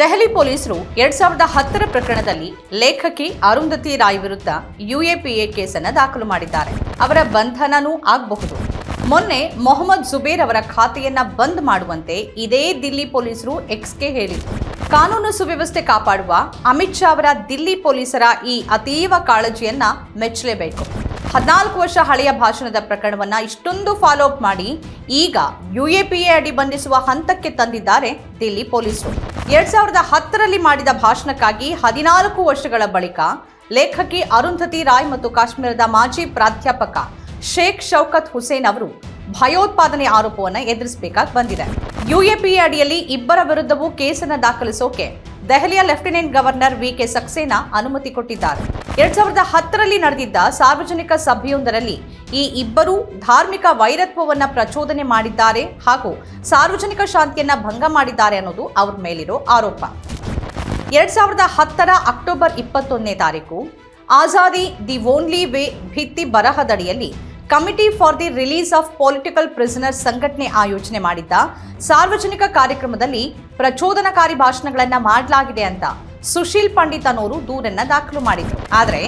ದೆಹಲಿ ಪೊಲೀಸರು ಎರಡ್ ಸಾವಿರದ ಹತ್ತರ ಪ್ರಕರಣದಲ್ಲಿ ಲೇಖಕಿ ಅರುಂಧತಿ ರಾಯ್ ವಿರುದ್ಧ ಯುಎಪಿಎ ಕೇಸನ್ನು ದಾಖಲು ಮಾಡಿದ್ದಾರೆ. ಅವರ ಬಂಧನನೂ ಆಗಬಹುದು. ಮೊನ್ನೆ ಮೊಹಮ್ಮದ್ ಜುಬೇರ್ ಅವರ ಖಾತೆಯನ್ನ ಬಂದ್ ಮಾಡುವಂತೆ ಇದೇ ದಿಲ್ಲಿ ಪೊಲೀಸರು ಎಕ್ಸ್ಗೆ ಹೇಳಿದರು. ಕಾನೂನು ಸುವ್ಯವಸ್ಥೆ ಕಾಪಾಡುವ ಅಮಿತ್ ಶಾ ಅವರ ದಿಲ್ಲಿ ಪೊಲೀಸರ ಈ ಅತೀವ ಕಾಳಜಿಯನ್ನ ಮೆಚ್ಚಲೇಬೇಕು. ಹದಿನಾಲ್ಕು ವರ್ಷ ಹಳೆಯ ಭಾಷಣದ ಪ್ರಕರಣವನ್ನ ಇಷ್ಟೊಂದು ಫಾಲೋ ಅಪ್ ಮಾಡಿ ಈಗ ಯುಎಪಿಎ ಅಡಿ ಬಂಧಿಸುವ ಹಂತಕ್ಕೆ ತಂದಿದ್ದಾರೆ ದಿಲ್ಲಿ ಪೊಲೀಸರು. ಎರಡ್ ಸಾವಿರದ ಹತ್ತರಲ್ಲಿ ಮಾಡಿದ ಭಾಷಣಕ್ಕಾಗಿ ಹದಿನಾಲ್ಕು ವರ್ಷಗಳ ಬಳಿಕ ಲೇಖಕಿ ಅರುಂಧತಿ ರಾಯ್ ಮತ್ತು ಕಾಶ್ಮೀರದ ಮಾಜಿ ಪ್ರಾಧ್ಯಾಪಕ ಶೇಖ್ ಶೌಕತ್ ಹುಸೇನ್ ಅವರು ಭಯೋತ್ಪಾದನೆ ಆರೋಪವನ್ನು ಎದುರಿಸಬೇಕಾಗಿ ಬಂದಿದೆ. ಯುಎಪಿಎ ಅಡಿಯಲ್ಲಿ ಇಬ್ಬರ ವಿರುದ್ಧವೂ ಕೇಸನ್ನು ದಾಖಲಿಸೋಕೆ ದೆಹಲಿಯ lieutenant governor V K Saxena ಅನುಮತಿ ಕೊಟ್ಟಿದ್ದಾರೆ. ಎರಡ್ ಸಾವಿರದ ಹತ್ತರಲ್ಲಿ ನಡೆದಿದ್ದ ಸಾರ್ವಜನಿಕ ಸಭೆಯೊಂದರಲ್ಲಿ ಈ ಇಬ್ಬರೂ ಧಾರ್ಮಿಕ ವೈರತ್ವವನ್ನ ಪ್ರಚೋದನೆ ಮಾಡಿದ್ದಾರೆ ಹಾಗೂ ಸಾರ್ವಜನಿಕ ಶಾಂತಿಯನ್ನ ಭಂಗ ಮಾಡಿದ್ದಾರೆ ಅನ್ನೋದು ಅವ್ರ ಮೇಲಿರೋ ಆರೋಪ. ಎರಡ್ ಸಾವಿರದ ಹತ್ತರ ಅಕ್ಟೋಬರ್ ಇಪ್ಪತ್ತೊಂದನೇ ತಾರೀಕು ಆಜಾದಿ ದಿ ಓನ್ಲಿ ವೇ ಭಿತ್ತಿ ಬರಹದಡಿಯಲ್ಲಿ committee for the release of political prisoner ಸಂಘಟನೆ ಆಯೋಜನೆ ಮಾಡಿದ್ದ ಸಾರ್ವಜನಿಕ ಕಾರ್ಯಕ್ರಮದಲ್ಲಿ ಪ್ರಚೋದನಕಾರಿ ಭಾಷಣಗಳನ್ನ ಮಾಡಲಾಗಿದೆ ಅಂತ ಸುಶೀಲ್ ಪಂಡಿತ್ ಅನ್ನೋರು ದೂರನ್ನ ದಾಖಲು ಮಾಡಿದ್ರು. ಆದರೆ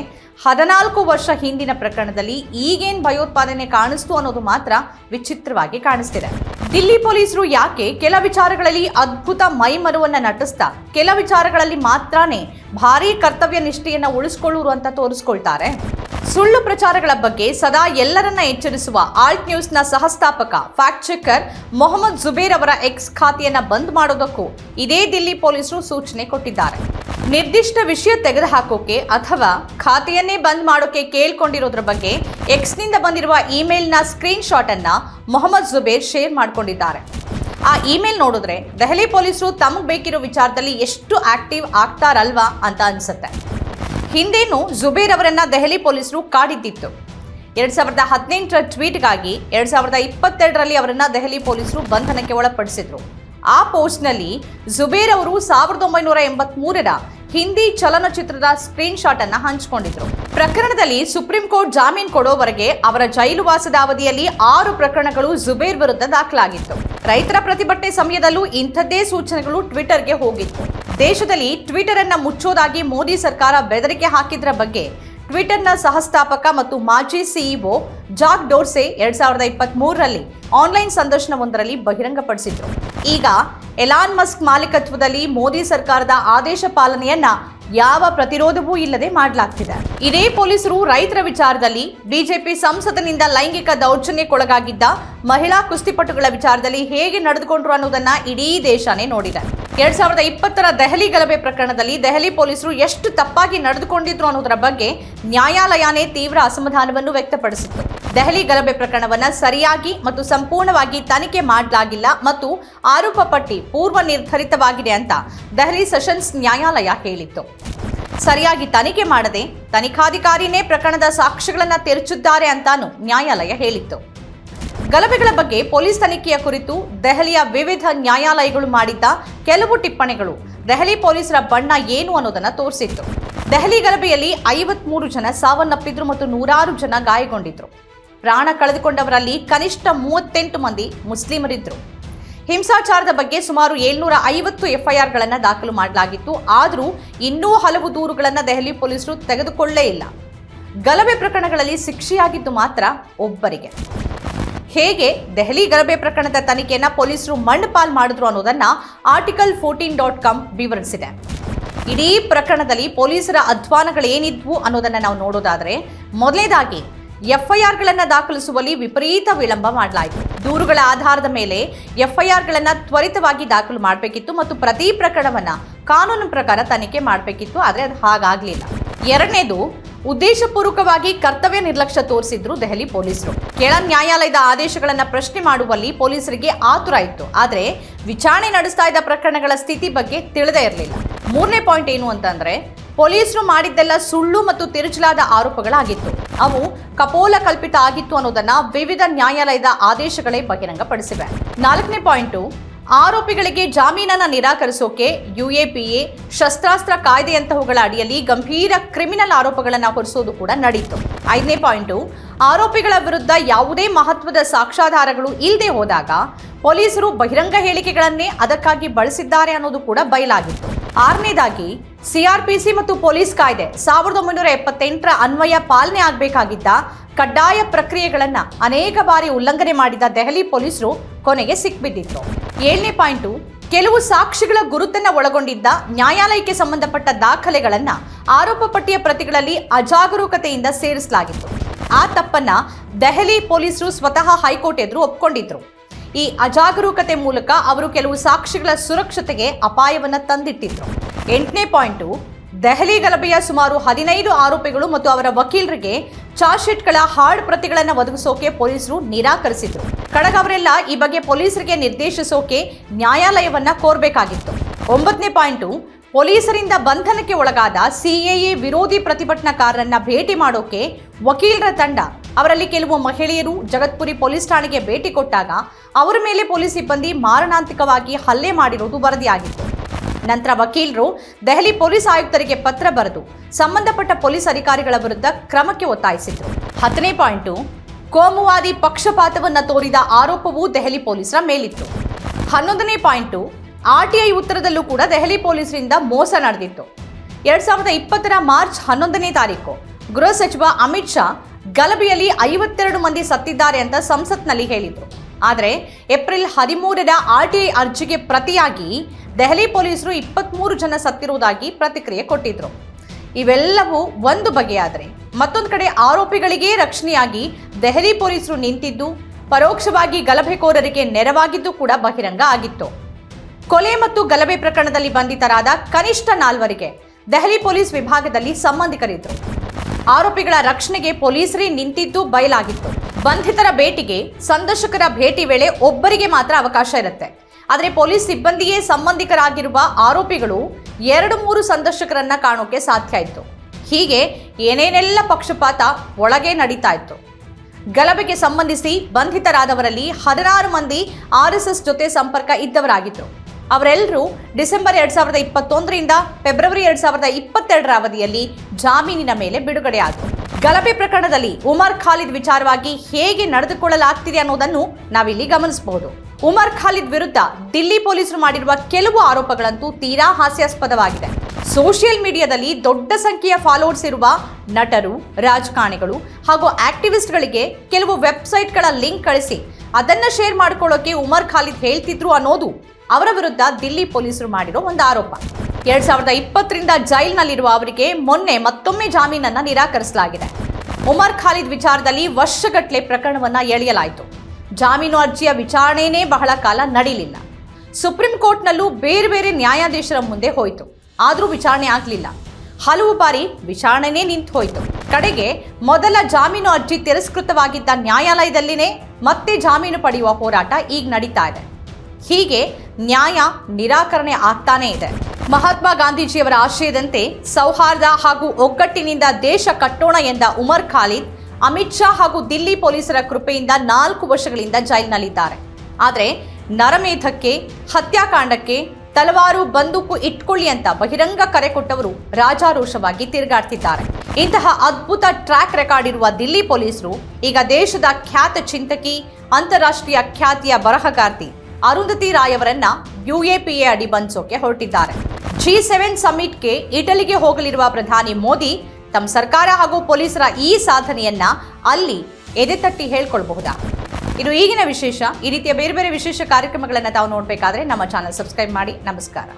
ಹದಿನಾಲ್ಕು ವರ್ಷ ಹಿಂದಿನ ಪ್ರಕರಣದಲ್ಲಿ ಈಗೇನ್ ಭಯೋತ್ಪಾದನೆ ಕಾಣಿಸ್ತು ಅನ್ನೋದು ಮಾತ್ರ ವಿಚಿತ್ರವಾಗಿ ಕಾಣಿಸ್ತಿದೆ. ದಿಲ್ಲಿ ಪೊಲೀಸರು ಯಾಕೆ ಕೆಲ ವಿಚಾರಗಳಲ್ಲಿ ಅದ್ಭುತ ಮೈಮರುವನ್ನ ನಟಿಸ್ತಾ ಕೆಲ ವಿಚಾರಗಳಲ್ಲಿ ಮಾತ್ರನೇ ಭಾರೀ ಕರ್ತವ್ಯ ನಿಷ್ಠೆಯನ್ನ ಉಳಿಸ್ಕೊಳ್ಳೋರು ಅಂತ ತೋರಿಸ್ಕೊಳ್ತಾರೆ? ಸುಳ್ಳು ಪ್ರಚಾರಗಳ ಬಗ್ಗೆ ಸದಾ ಎಲ್ಲರನ್ನ ಎಚ್ಚರಿಸುವ ಆಲ್ಟ್ ನ್ಯೂಸ್ನ ಸಹಸ್ಥಾಪಕ ಫ್ಯಾಕ್ಟ್ ಚೆಕರ್ ಮೊಹಮ್ಮದ್ ಜುಬೇರ್ ಅವರ ಎಕ್ಸ್ ಖಾತೆಯನ್ನ ಬಂದ್ ಮಾಡೋದಕ್ಕೂ ಇದೇ ದಿಲ್ಲಿ ಪೊಲೀಸರು ಸೂಚನೆ ಕೊಟ್ಟಿದ್ದಾರೆ. ನಿರ್ದಿಷ್ಟ ವಿಷಯ ತೆಗೆದುಹಾಕೋಕೆ ಅಥವಾ ಖಾತೆಯನ್ನೇ ಬಂದ್ ಮಾಡೋಕೆ ಕೇಳ್ಕೊಂಡಿರೋದ್ರ ಬಗ್ಗೆ ಎಕ್ಸ್ನಿಂದ ಬಂದಿರುವ ಇಮೇಲ್ನ ಸ್ಕ್ರೀನ್ ಶಾಟ್ ಅನ್ನ ಮೊಹಮ್ಮದ್ ಜುಬೇರ್ ಶೇರ್ ಮಾಡಿಕೊಂಡಿದ್ದಾರೆ. ಆ ಇಮೇಲ್ ನೋಡಿದ್ರೆ ದೆಹಲಿ ಪೊಲೀಸರು ತಮಗೆ ಬೇಕಿರೋ ವಿಚಾರದಲ್ಲಿ ಎಷ್ಟು ಆಕ್ಟಿವ್ ಆಗ್ತಾರಲ್ವಾ ಅಂತ ಅನ್ಸುತ್ತೆ. ಹಿಂದೇನು ಜುಬೇರ್ ಅವರನ್ನ ದೆಹಲಿ ಪೊಲೀಸರು ಕಾಡಿದ್ದಿತ್ತು. ಎರಡ್ ಸಾವಿರದ ಹದಿನೆಂಟರ ಟ್ವೀಟ್ಗಾಗಿ ಎರಡ್ ಸಾವಿರದ ಇಪ್ಪತ್ತೆರಡರಲ್ಲಿ ಅವರನ್ನ ದೆಹಲಿ ಪೊಲೀಸರು ಬಂಧನಕ್ಕೆ ಒಳಪಡಿಸಿದ್ರು. ಆ ಪೋಸ್ಟ್ನಲ್ಲಿ ಜುಬೇರ್ ಅವರು ಸಾವಿರದ ಒಂಬೈನೂರ ಎಂಬತ್ಮೂರರ ಹಿಂದಿ ಚಲನಚಿತ್ರದ ಸ್ಕ್ರೀನ್ ಶಾಟ್ ಅನ್ನ ಹಂಚಿಕೊಂಡಿದ್ರು. ಪ್ರಕರಣದಲ್ಲಿ ಸುಪ್ರೀಂ ಕೋರ್ಟ್ ಜಾಮೀನು ಕೊಡೋವರೆಗೆ ಅವರ ಜೈಲುವಾಸದ ಅವಧಿಯಲ್ಲಿ ಆರು ಪ್ರಕರಣಗಳು ಜುಬೇರ್ ವಿರುದ್ಧ ದಾಖಲಾಗಿತ್ತು. ರೈತರ ಪ್ರತಿಭಟನೆ ಸಮಯದಲ್ಲೂ ಇಂಥದ್ದೇ ಸೂಚನೆಗಳು ಟ್ವಿಟರ್ಗೆ ಹೋಗಿತ್ತು. ದೇಶದಲ್ಲಿ ಟ್ವಿಟರ್ ಅನ್ನ ಮುಚ್ಚೋದಾಗಿ ಮೋದಿ ಸರ್ಕಾರ ಬೆದರಿಕೆ ಹಾಕಿದ್ರ ಬಗ್ಗೆ ಟ್ವಿಟರ್ನ ಸಹಸ್ಥಾಪಕ ಮತ್ತು ಮಾಜಿ ಸಿಇಒ ಜಾಕ್ ಡೋರ್ಸೆ ಎರಡ್ ಸಾವಿರದ ಇಪ್ಪತ್ತ್ ಮೂರರಲ್ಲಿ ಆನ್ಲೈನ್ ಸಂದರ್ಶನವೊಂದರಲ್ಲಿ ಬಹಿರಂಗಪಡಿಸಿದ್ರು. ಈಗ ಎಲಾನ್ ಮಸ್ಕ್ ಮಾಲೀಕತ್ವದಲ್ಲಿ ಮೋದಿ ಸರ್ಕಾರದ ಆದೇಶ ಪಾಲನೆಯನ್ನ ಯಾವ ಪ್ರತಿರೋಧವೂ ಇಲ್ಲದೆ ಮಾಡಲಾಗ್ತಿದೆ. ಇದೇ ಪೊಲೀಸರು ರೈತರ ವಿಚಾರದಲ್ಲಿ ಬಿಜೆಪಿ ಸಂಸದನಿಂದ ಲೈಂಗಿಕ ದೌರ್ಜನ್ಯಕ್ಕೊಳಗಾಗಿದ್ದ ಮಹಿಳಾ ಕುಸ್ತಿಪಟುಗಳ ವಿಚಾರದಲ್ಲಿ ಹೇಗೆ ನಡೆದುಕೊಂಡ್ರು ಅನ್ನೋದನ್ನ ಇಡೀ ದೇಶನೇ ನೋಡಿದೆ. ಎರಡ್ ಸಾವಿರದ ಇಪ್ಪತ್ತರ ದೆಹಲಿ ಗಲಭೆ ಪ್ರಕರಣದಲ್ಲಿ ದೆಹಲಿ ಪೊಲೀಸರು ಎಷ್ಟು ತಪ್ಪಾಗಿ ನಡೆದುಕೊಂಡಿದ್ರು ಅನ್ನೋದರ ಬಗ್ಗೆ ನ್ಯಾಯಾಲಯನೇ ತೀವ್ರ ಅಸಮಾಧಾನವನ್ನು ವ್ಯಕ್ತಪಡಿಸಿತ್ತು. ದೆಹಲಿ ಗಲಭೆ ಪ್ರಕರಣವನ್ನ ಸರಿಯಾಗಿ ಮತ್ತು ಸಂಪೂರ್ಣವಾಗಿ ತನಿಖೆ ಮಾಡಲಾಗಿಲ್ಲ ಮತ್ತು ಆರೋಪ ಪಟ್ಟಿ ಪೂರ್ವ ನಿರ್ಧರಿತವಾಗಿದೆ ಅಂತ ದೆಹಲಿ ಸೆಷನ್ಸ್ ನ್ಯಾಯಾಲಯ ಹೇಳಿತ್ತು. ಸರಿಯಾಗಿ ತನಿಖೆ ಮಾಡದೆ ತನಿಖಾಧಿಕಾರಿನೇ ಪ್ರಕರಣದ ಸಾಕ್ಷ್ಯಗಳನ್ನು ತೆರಚಿದ್ದಾರೆ ಅಂತಾನು ನ್ಯಾಯಾಲಯ ಹೇಳಿತ್ತು. ಗಲಭೆಗಳ ಬಗ್ಗೆ ಪೊಲೀಸ್ ತನಿಖೆಯ ಕುರಿತು ದೆಹಲಿಯ ವಿವಿಧ ನ್ಯಾಯಾಲಯಗಳು ಮಾಡಿದ್ದ ಕೆಲವು ಟಿಪ್ಪಣಿಗಳು. ದೆಹಲಿ ಪೊಲೀಸರ ಬಣ್ಣ ಏನು ಅನ್ನೋದನ್ನ ತೋರಿಸಿತ್ತು. ದೆಹಲಿ ಗಲಭೆಯಲ್ಲಿ ಐವತ್ಮೂರು ಜನ ಸಾವನ್ನಪ್ಪಿದ್ರು ಮತ್ತು ನೂರಾರು ಜನ ಗಾಯಗೊಂಡಿದ್ರು. ಪ್ರಾಣ ಕಳೆದುಕೊಂಡವರಲ್ಲಿ ಕನಿಷ್ಠ ಮೂವತ್ತೆಂಟು ಮಂದಿ ಮುಸ್ಲಿಮರಿದ್ರು. ಹಿಂಸಾಚಾರದ ಬಗ್ಗೆ ಸುಮಾರು ಏಳ್ನೂರ ಐವತ್ತು ಎಫ್ಐಆರ್ಗಳನ್ನು ದಾಖಲು ಮಾಡಲಾಗಿತ್ತು. ಆದರೂ ಇನ್ನೂ ಹಲವು ದೂರುಗಳನ್ನು ದೆಹಲಿ ಪೊಲೀಸರು ತೆಗೆದುಕೊಳ್ಳೇ ಇಲ್ಲ. ಗಲಭೆ ಪ್ರಕರಣಗಳಲ್ಲಿ ಶಿಕ್ಷೆಯಾಗಿದ್ದು ಮಾತ್ರ ಒಬ್ಬರಿಗೆ. ಹೇಗೆ ದೆಹಲಿ ಗಲಭೆ ಪ್ರಕರಣದ ತನಿಖೆಯನ್ನ ಪೊಲೀಸರು ಮಣ್ಣುಪಾಲ್ ಮಾಡಿದ್ರು ಅನ್ನೋದನ್ನ ಆರ್ಟಿಕಲ್ ಫೋರ್ಟೀನ್ ಡಾಟ್ ಕಾಮ್ ವಿವರಿಸಿದೆ. ಇಡೀ ಪ್ರಕರಣದಲ್ಲಿ ಪೊಲೀಸರ ಅಧ್ವಾನಗಳೇನಿದ್ವು ಅನ್ನೋದನ್ನ ನಾವು ನೋಡೋದಾದ್ರೆ ಮೊದಲನೇದಾಗಿ ಎಫ್ಐಆರ್ಗಳನ್ನು ದಾಖಲಿಸುವಲ್ಲಿ ವಿಪರೀತ ವಿಳಂಬ ಮಾಡಲಾಯಿತು. ದೂರುಗಳ ಆಧಾರದ ಮೇಲೆ ಎಫ್ಐಆರ್ಗಳನ್ನು ತ್ವರಿತವಾಗಿ ದಾಖಲು ಮಾಡಬೇಕಿತ್ತು ಮತ್ತು ಪ್ರತಿ ಪ್ರಕರಣವನ್ನ ಕಾನೂನು ಪ್ರಕಾರ ತನಿಖೆ ಮಾಡಬೇಕಿತ್ತು, ಆದರೆ ಅದು ಹಾಗಾಗಲಿಲ್ಲ. ಎರಡನೇದು ಉದ್ದೇಶಪೂರ್ವಕವಾಗಿ ಕರ್ತವ್ಯ ನಿರ್ಲಕ್ಷ್ಯ ತೋರಿಸಿದ್ರು ದೆಹಲಿ ಪೊಲೀಸರು. ಕೆಳ ನ್ಯಾಯಾಲಯದ ಆದೇಶಗಳನ್ನು ಪ್ರಶ್ನೆ ಮಾಡುವಲ್ಲಿ ಪೊಲೀಸರಿಗೆ ಆತುರ ಇತ್ತು. ಆದರೆ ವಿಚಾರಣೆ ನಡೆಸ್ತಾ ಇದ್ದ ಪ್ರಕರಣಗಳ ಸ್ಥಿತಿ ಬಗ್ಗೆ ತಿಳಿದೇ ಇರಲಿಲ್ಲ. ಮೂರನೇ ಪಾಯಿಂಟ್ ಏನು ಅಂತಂದ್ರೆ ಪೊಲೀಸರು ಮಾಡಿದ್ದೆಲ್ಲ ಸುಳ್ಳು ಮತ್ತು ತಿರುಚಲಾದ ಆರೋಪಗಳಾಗಿತ್ತು. ಅವು ಕಪೋಲ ಕಲ್ಪಿತ ಆಗಿತ್ತು ಅನ್ನೋದನ್ನ ವಿವಿಧ ನ್ಯಾಯಾಲಯದ ಆದೇಶಗಳೇ ಬಹಿರಂಗಪಡಿಸಿವೆ. ನಾಲ್ಕನೇ ಪಾಯಿಂಟು ಆರೋಪಿಗಳಿಗೆ ಜಾಮೀನನ್ನ ನಿರಾಕರಿಸೋಕೆ ಯುಎಪಿಎ ಶಸ್ತ್ರಾಸ್ತ್ರ ಕಾಯ್ದೆಯಂತಹವುಗಳ ಅಡಿಯಲ್ಲಿ ಗಂಭೀರ ಕ್ರಿಮಿನಲ್ ಆರೋಪಗಳನ್ನು ಹೊರಿಸೋದು ಕೂಡ ನಡೆಯಿತು ಐದನೇ ಪಾಯಿಂಟು, ಆರೋಪಿಗಳ ವಿರುದ್ಧ ಯಾವುದೇ ಮಹತ್ವದ ಸಾಕ್ಷ್ಯಾಧಾರಗಳು ಇಲ್ಲದೆ ಹೋದಾಗ ಪೊಲೀಸರು ಬಹಿರಂಗ ಹೇಳಿಕೆಗಳನ್ನೇ ಅದಕ್ಕಾಗಿ ಬಳಸಿದ್ದಾರೆ ಅನ್ನೋದು ಕೂಡ ಬಯಲಾಗಿತ್ತು. ಆರನೇದಾಗಿ ಸಿಆರ್ಪಿಸಿ ಮತ್ತು ಪೊಲೀಸ್ ಕಾಯ್ದೆ ಸಾವಿರದ ಒಂಬೈನೂರ ಎಪ್ಪತ್ತೆಂಟರ ಅನ್ವಯ ಪಾಲನೆ ಆಗಬೇಕಾಗಿದ್ದ ಕಡ್ಡಾಯ ಪ್ರಕ್ರಿಯೆಗಳನ್ನು ಅನೇಕ ಬಾರಿ ಉಲ್ಲಂಘನೆ ಮಾಡಿದ ದೆಹಲಿ ಪೊಲೀಸರು ಕೊನೆಗೆ ಸಿಕ್ಬಿದ್ದಿತ್ತು ಏಳನೇ ಪಾಯಿಂಟು ಕೆಲವು ಸಾಕ್ಷಿಗಳ ಗುರುತನ್ನು ಒಳಗೊಂಡಿದ್ದ ನ್ಯಾಯಾಲಯಕ್ಕೆ ಸಂಬಂಧಪಟ್ಟ ದಾಖಲೆಗಳನ್ನು ಆರೋಪ ಪಟ್ಟಿಯ ಪ್ರತಿಗಳಲ್ಲಿ ಅಜಾಗರೂಕತೆಯಿಂದ ಸೇರಿಸಲಾಗಿತ್ತು. ಆ ತಪ್ಪನ್ನ ದೆಹಲಿ ಪೊಲೀಸರು ಸ್ವತಃ ಹೈಕೋರ್ಟ್ ಎದುರು ಒಪ್ಕೊಂಡಿದ್ರು. ಈ ಅಜಾಗರೂಕತೆ ಮೂಲಕ ಅವರು ಕೆಲವು ಸಾಕ್ಷಿಗಳ ಸುರಕ್ಷತೆಗೆ ಅಪಾಯವನ್ನು ತಂದಿಟ್ಟಿದ್ರು. ಎಂಟನೇ ಪಾಯಿಂಟು, ದೆಹಲಿ ಗಲಭೆಯ ಸುಮಾರು ಹದಿನೈದು ಆರೋಪಿಗಳು ಮತ್ತು ಅವರ ವಕೀಲರಿಗೆ ಚಾರ್ಜ್ ಶೀಟ್ಗಳ ಹಾರ್ಡ್ ಪ್ರತಿಗಳನ್ನು ಒದಗಿಸೋಕೆ ಪೊಲೀಸರು ನಿರಾಕರಿಸಿದ್ರು. ಕಡಗ ಅವರೆಲ್ಲ ಈ ಬಗ್ಗೆ ಪೊಲೀಸರಿಗೆ ನಿರ್ದೇಶಿಸೋಕೆ ನ್ಯಾಯಾಲಯವನ್ನ ಕೋರಬೇಕಾಗಿತ್ತು. ಒಂಬತ್ತನೇ ಪಾಯಿಂಟು, ಪೊಲೀಸರಿಂದ ಬಂಧನಕ್ಕೆ ಒಳಗಾದ ಸಿಎಎ ವಿರೋಧಿ ಪ್ರತಿಭಟನಾಕಾರರನ್ನ ಭೇಟಿ ಮಾಡೋಕೆ ವಕೀಲರ ತಂಡ ಅವರಲ್ಲಿ ಕೆಲವು ಮಹಿಳೆಯರು ಜಗತ್ಪುರಿ ಪೊಲೀಸ್ ಠಾಣೆಗೆ ಭೇಟಿ ಕೊಟ್ಟಾಗ ಅವರ ಮೇಲೆ ಪೊಲೀಸ್ ಸಿಬ್ಬಂದಿ ಮಾರಣಾಂತಿಕವಾಗಿ ಹಲ್ಲೆ ಮಾಡಿರುವುದು ವರದಿಯಾಗಿತ್ತು. ನಂತರ ವಕೀಲರು ದೆಹಲಿ ಪೊಲೀಸ್ ಆಯುಕ್ತರಿಗೆ ಪತ್ರ ಬರೆದು ಸಂಬಂಧಪಟ್ಟ ಪೊಲೀಸ್ ಅಧಿಕಾರಿಗಳ ವಿರುದ್ಧ ಕ್ರಮಕ್ಕೆ ಒತ್ತಾಯಿಸಿದ್ರು. ಹತ್ತನೇ ಪಾಯಿಂಟು, ಕೋಮುವಾದಿ ಪಕ್ಷಪಾತವನ್ನು ತೋರಿದ ಆರೋಪವೂ ದೆಹಲಿ ಪೊಲೀಸರ ಮೇಲಿತ್ತು. ಹನ್ನೊಂದನೇ ಪಾಯಿಂಟು ಆರ್ಟಿಐ ಉತ್ತರದಲ್ಲೂ ಕೂಡ ದೆಹಲಿ ಪೊಲೀಸರಿಂದ ಮೋಸ ನಡೆದಿತ್ತು. ಎರಡ್ ಸಾವಿರದ ಇಪ್ಪತ್ತರ ಮಾರ್ಚ್ ಹನ್ನೊಂದನೇ ತಾರೀಕು ಗೃಹ ಸಚಿವ ಅಮಿತ್ ಶಾ ಗಲಭೆಯಲ್ಲಿ ಐವತ್ತೆರಡು ಮಂದಿ ಸತ್ತಿದ್ದಾರೆ ಅಂತ ಸಂಸತ್ನಲ್ಲಿ ಹೇಳಿದರು. ಆದರೆ ಏಪ್ರಿಲ್ ಹದಿಮೂರರ ಆರ್ ಟಿ ಐ ಅರ್ಜಿಗೆ ಪ್ರತಿಯಾಗಿ ದೆಹಲಿ ಪೊಲೀಸರು ಇಪ್ಪತ್ತ್ಮೂರು ಜನ ಸತ್ತಿರುವುದಾಗಿ ಪ್ರತಿಕ್ರಿಯೆ ಕೊಟ್ಟಿದ್ರು. ಇವೆಲ್ಲವೂ ಒಂದು ಬಗೆಯಾದರೆ ಮತ್ತೊಂದು ಕಡೆ ಆರೋಪಿಗಳಿಗೇ ರಕ್ಷಣೆಯಾಗಿ ದೆಹಲಿ ಪೊಲೀಸರು ನಿಂತಿದ್ದು ಪರೋಕ್ಷವಾಗಿ ಗಲಭೆಕೋರರಿಗೆ ನೆರವಾಗಿದ್ದು ಕೂಡ ಬಹಿರಂಗ ಆಗಿತ್ತು. ಕೊಲೆ ಮತ್ತು ಗಲಭೆ ಪ್ರಕರಣದಲ್ಲಿ ಬಂಧಿತರಾದ ಕನಿಷ್ಠ ನಾಲ್ವರಿಗೆ ದೆಹಲಿ ಪೊಲೀಸ್ ವಿಭಾಗದಲ್ಲಿ ಸಂಬಂಧಿಕರಿದ್ದರು ಆರೋಪಿಗಳ ರಕ್ಷಣೆಗೆ ಪೊಲೀಸರೇ ನಿಂತಿದ್ದು ಬಯಲಾಗಿತ್ತು. ಬಂಧಿತರ ಭೇಟಿಗೆ ಸಂದರ್ಶಕರ ಭೇಟಿ ವೇಳೆ ಒಬ್ಬರಿಗೆ ಮಾತ್ರ ಅವಕಾಶ ಇರುತ್ತೆ. ಆದರೆ ಪೊಲೀಸ್ ಸಿಬ್ಬಂದಿಯೇ ಸಂಬಂಧಿಕರಾಗಿರುವ ಆರೋಪಿಗಳು ಎರಡು ಮೂರು ಸಂದರ್ಶಕರನ್ನ ಕಾಣೋಕೆ ಸಾಧ್ಯ ಇತ್ತು. ಹೀಗೆ ಏನೇನೆಲ್ಲ ಪಕ್ಷಪಾತ ಒಳಗೆ ನಡೀತಾ ಇತ್ತು. ಗಲಭೆಗೆ ಸಂಬಂಧಿಸಿ ಬಂಧಿತರಾದವರಲ್ಲಿ ಹದಿನಾರು ಮಂದಿ ಆರ್ ಜೊತೆ ಸಂಪರ್ಕ ಇದ್ದವರಾಗಿದ್ದರು ಅವರೆಲ್ಲರೂ ಡಿಸೆಂಬರ್ ಎರಡ್ ಸಾವಿರದ ಇಪ್ಪತ್ತೊಂದರಿಂದ ಫೆಬ್ರವರಿ ಎರಡ್ ಸಾವಿರದ ಇಪ್ಪತ್ತೆರಡರ ಅವಧಿಯಲ್ಲಿ ಜಾಮೀನಿನ ಮೇಲೆ ಬಿಡುಗಡೆಯಾದರು ಗಲಭೆ ಪ್ರಕರಣದಲ್ಲಿ ಉಮರ್ ಖಾಲಿದ್ ವಿಚಾರವಾಗಿ ಹೇಗೆ ನಡೆದುಕೊಳ್ಳಲಾಗ್ತಿದೆ ಅನ್ನೋದನ್ನು ನಾವಿಲ್ಲಿ ಗಮನಿಸಬಹುದು. ಉಮರ್ ಖಾಲಿದ್ ವಿರುದ್ಧ ದಿಲ್ಲಿ ಪೊಲೀಸರು ಮಾಡಿರುವ ಕೆಲವು ಆರೋಪಗಳಂತೂ ತೀರಾ ಹಾಸ್ಯಾಸ್ಪದವಾಗಿದೆ. ಸೋಷಿಯಲ್ ಮೀಡಿಯಾದಲ್ಲಿ ದೊಡ್ಡ ಸಂಖ್ಯೆಯ ಫಾಲೋವರ್ಸ್ ಇರುವ ನಟರು, ರಾಜಕಾರಣಿಗಳು ಹಾಗೂ ಆಕ್ಟಿವಿಸ್ಟ್ಗಳಿಗೆ ಕೆಲವು ವೆಬ್ಸೈಟ್ಗಳ ಲಿಂಕ್ ಕಳಿಸಿ ಅದನ್ನ ಶೇರ್ ಮಾಡ್ಕೊಳ್ಳೋಕೆ ಉಮರ್ ಖಾಲಿದ್ ಹೇಳ್ತಿದ್ರು ಅನ್ನೋದು ಅವರ ವಿರುದ್ಧ ದಿಲ್ಲಿ ಪೊಲೀಸರು ಮಾಡಿರೋ ಒಂದು ಆರೋಪ. ಎರಡ್ ಸಾವಿರದ ಇಪ್ಪತ್ತರಿಂದ ಜೈಲ್ನಲ್ಲಿರುವ ಅವರಿಗೆ ಮೊನ್ನೆ ಮತ್ತೊಮ್ಮೆ ಜಾಮೀನನ್ನ ನಿರಾಕರಿಸಲಾಗಿದೆ. ಉಮರ್ ಖಾಲಿದ್ ವಿಚಾರದಲ್ಲಿ ವರ್ಷಗಟ್ಟಲೆ ಪ್ರಕರಣವನ್ನ ಎಳೆಯಲಾಯಿತು. ಜಾಮೀನು ಅರ್ಜಿಯ ವಿಚಾರಣೆನೇ ಬಹಳ ಕಾಲ ನಡೀಲಿಲ್ಲ. ಸುಪ್ರೀಂ ಕೋರ್ಟ್ನಲ್ಲೂ ಬೇರೆ ಬೇರೆ ನ್ಯಾಯಾಧೀಶರ ಮುಂದೆ ಹೋಯಿತು. ಆದರೂ ವಿಚಾರಣೆ ಆಗಲಿಲ್ಲ. ಹಲವು ಬಾರಿ ವಿಚಾರಣೆನೇ ನಿಂತು ಹೋಯಿತು. ಕಡೆಗೆ ಮೊದಲ ಜಾಮೀನು ಅರ್ಜಿ ತಿರಸ್ಕೃತವಾಗಿದ್ದ ನ್ಯಾಯಾಲಯದಲ್ಲಿನೇ ಮತ್ತೆ ಜಾಮೀನು ಪಡೆಯುವ ಹೋರಾಟ ಈಗ ನಡೀತಾ ಇದೆ. ಹೀಗೆ ನ್ಯಾಯ ನಿರಾಕರಣೆ ಆಗ್ತಾನೇ ಇದೆ. ಮಹಾತ್ಮ ಗಾಂಧೀಜಿಯವರ ಆಶಯದಂತೆ ಸೌಹಾರ್ದ ಹಾಗೂ ಒಗ್ಗಟ್ಟಿನಿಂದ ದೇಶ ಕಟ್ಟೋಣ ಎಂದ ಉಮರ್ ಖಾಲಿದ್, ಅಮಿತ್ ಶಾ ಹಾಗೂ ದಿಲ್ಲಿ ಪೊಲೀಸರ ಕೃಪೆಯಿಂದ ನಾಲ್ಕು ವರ್ಷಗಳಿಂದ ಜೈಲಿನಲ್ಲಿದ್ದಾರೆ. ಆದರೆ ನರಮೇಧಕ್ಕೆ, ಹತ್ಯಾಕಾಂಡಕ್ಕೆ ತಲವಾರು ಬಂದೂಕು ಇಟ್ಕೊಳ್ಳಿ ಅಂತ ಬಹಿರಂಗ ಕರೆ ಕೊಟ್ಟವರು ರಾಜಾರೋಷವಾಗಿ ತಿರುಗಾಡ್ತಿದ್ದಾರೆ. ಇಂತಹ ಅದ್ಭುತ ಟ್ರ್ಯಾಕ್ ರೆಕಾರ್ಡ್ ಇರುವ ದಿಲ್ಲಿ ಪೊಲೀಸರು ಈಗ ದೇಶದ ಖ್ಯಾತ ಚಿಂತಕಿ, ಅಂತಾರಾಷ್ಟ್ರೀಯ ಖ್ಯಾತಿಯ ಬರಹಗಾರ್ತಿ ಅರುಂಧತಿ ರಾಯ್ ಅವರನ್ನ ಯುಎಪಿಎ ಅಡಿ ಬಂಧಿಸೋಕೆ ಹೊರಟಿದ್ದಾರೆ. ಜಿ ಸೆವೆನ್ ಸಮಿಟ್ಗೆ ಇಟಲಿಗೆ ಹೋಗಲಿರುವ ಪ್ರಧಾನಿ ಮೋದಿ ತಮ್ಮ ಸರ್ಕಾರ ಹಾಗೂ ಪೊಲೀಸರ ಈ ಸಾಧನೆಯನ್ನ ಅಲ್ಲಿ ಎದೆತಟ್ಟಿ ಹೇಳ್ಕೊಳ್ಬಹುದಾ? ಇದು ಈಗಿನ ವಿಶೇಷ, ಈ ರೀತಿಯ ಬೇರೆ ಬೇರೆ ವಿಶೇಷ ಕಾರ್ಯಕ್ರಮಗಳನ್ನು ತಾವು ನೋಡಬೇಕಾದ್ರೆ ನಮ್ಮ ಚಾನಲ್ ಸಬ್ಸ್ಕ್ರೈಬ್ ಮಾಡಿ. ನಮಸ್ಕಾರ.